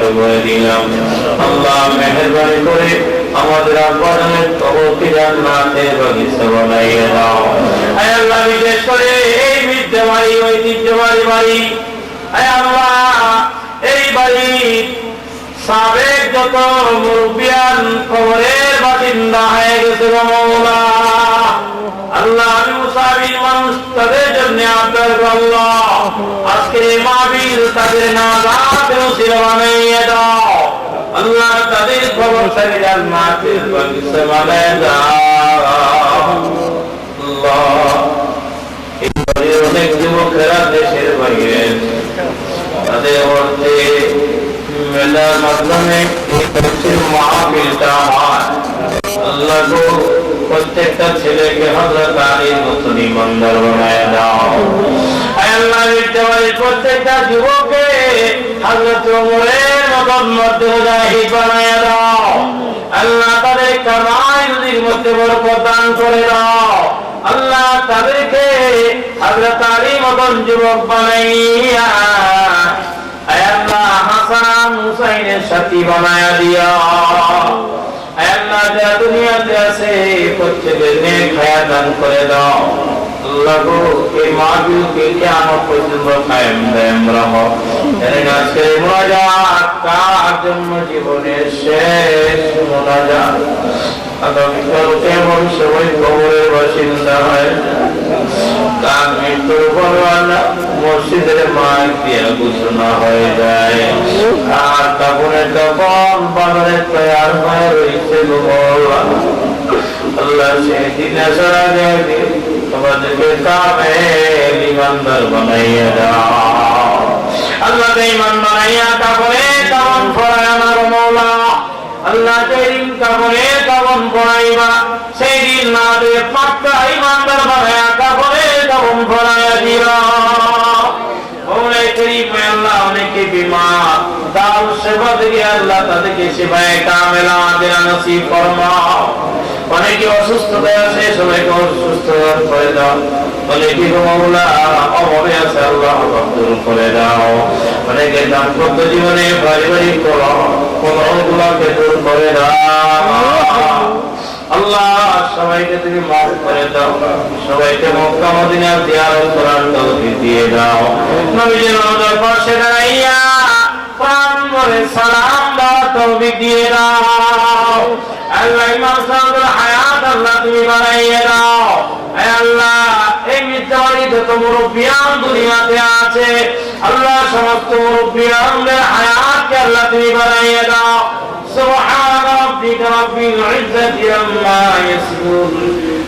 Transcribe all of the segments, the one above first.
ব্যক্ত করে দিলাম আল্লাহ মেহরবানি করে আমাদের আব্বানের তবকে জান্নাতের বাগিচা বানাইয়ে দাও আয় আল্লাহ বিশেষ করে এই বিদ্যাবাড়ি ঐতিহ্যবাড়ি বাড়ি আয় আল্লাহ এই বাড়ি সাবেক যত মুরব্বিয়ান কবরের বাসিন্দা হয়ে গেছে মৌলা আল্লাহ আমি মুসাফির মানুষ, তাদের জন্য আপনার আল্লাহ। আজকে মাহবিল তাদের নাজাতের উসিলা বানাইয়ে দাও আল্লাহ তাদের খবর সারি জান্নাতের বাগিচা বানাইয়ে দাও অনেক যুবকেরা দেশের বাইরে তাদের মধ্যে মেলার মাধ্যমে প্রত্যেকটা ছেলেকে হযরত আলীর বানায় দাও। প্রত্যেকটা যুবককে হযরত ওমরের মতন মধ্যে মুজাহিদ বানায় দাও। আল্লাহ তাদের কামাই নদীর মধ্যে বরকত দান করে দাও। আল্লাহ তাদেরকে হযরত আলী মতন যুবক বানাইয়া আল্লাহ হাসান হুসাইনের সাথী বানায়া দিয়া আল্লাহ যারা দুনিয়াতে আছে, প্রত্যেকের নেক হায়াত দান করে দাও। আল্লাহ গো এই মাহফিলকে কিয়ামত কায়েম দায়েম রাখো এর মোনাজাত কার জন্য শেষ কেমন সবাই কবরের বাসিন্দা হয় তার মসজিদের মাইক ঘোষণা হয়ে যায় আর কাপড়ের কাপন বাজারে হয়ে রয়েছে। আল্লাহ আগে তোমাদেরকে কামে ইমানদার বানাইয়া দাও আল্লাহকে ইমান বানাইয়া কাপড়ে কাপন ফরায় আমার মৌলা আল্লাহ কাপড়ে কাপন পড়াইবা সেই দিন না ইমানদার বানাইয়া কাপড়ে কাপন পড়াইয়া দিবা মৌলাই করিম আল্লাহ অনেকে বিমার সেবা আল্লাহ তাদেরকে সেবায় কামেলা নসিব ফরমাও। অনেকে আছে, সবাইকে অসুস্থ করে দাও। অনেকে অভাবে আছে, আল্লাহ করে দাও। অনেকে দাম্পত্য জীবনে পারিবারিক দূর করে দাও। আল্লাহ, সবাইকে তুমি মাফ করে দাও। সবাইকে মক্কা মদিনা জিয়ারত করার দিয়ে দাও। নবীজির পাশে দাঁড়াইয়া তৌফিক দিয়ে দাও আল্লাহ ইমাম সাহেবের হায়াত আল্লাহ তুমি বাড়াইয়ে দাও হে আল্লাহ এই মিথ্যাবাড়ি যত মুরব্বিয়ান দুনিয়াতে আছে আল্লাহ সমস্ত মুরব্বিয়ানদের হায়াতকে আল্লাহ তুমি বাড়াইয়ে দাও سبحان ربك رب العزة عما يصفون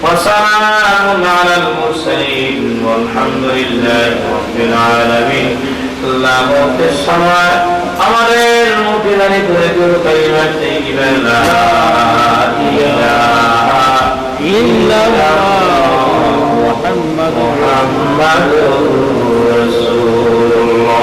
وسلام على المرسلين والحمد لله رب العالمين আল্লাহ মতের সময় আমাদের মুখে দাঁড়ি করে দিল কালিমা তাইয়িবা লা ইলাহা ইল্লাল্লাহ মুহাম্মাদুর রাসূলুল্লাহ।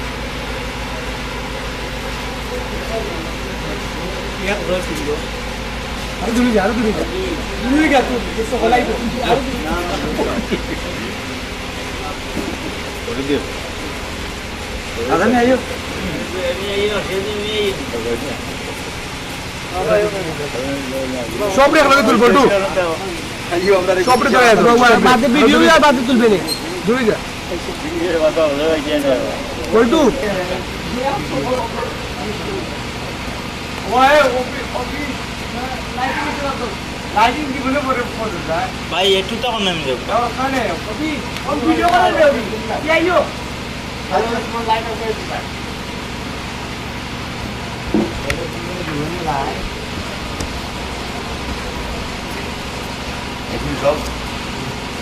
আরও দূরে তুই এসে আরও দূরে দাদা নিয়ে আইও সব রে একলাগে তুলবো টু সব রে ধরে বাদে ভিডিও আর বাদে তুলবে নে। দূরে যা। বল্টু ভাই একটু তখন নামি যাব। ওখানে ওপি ও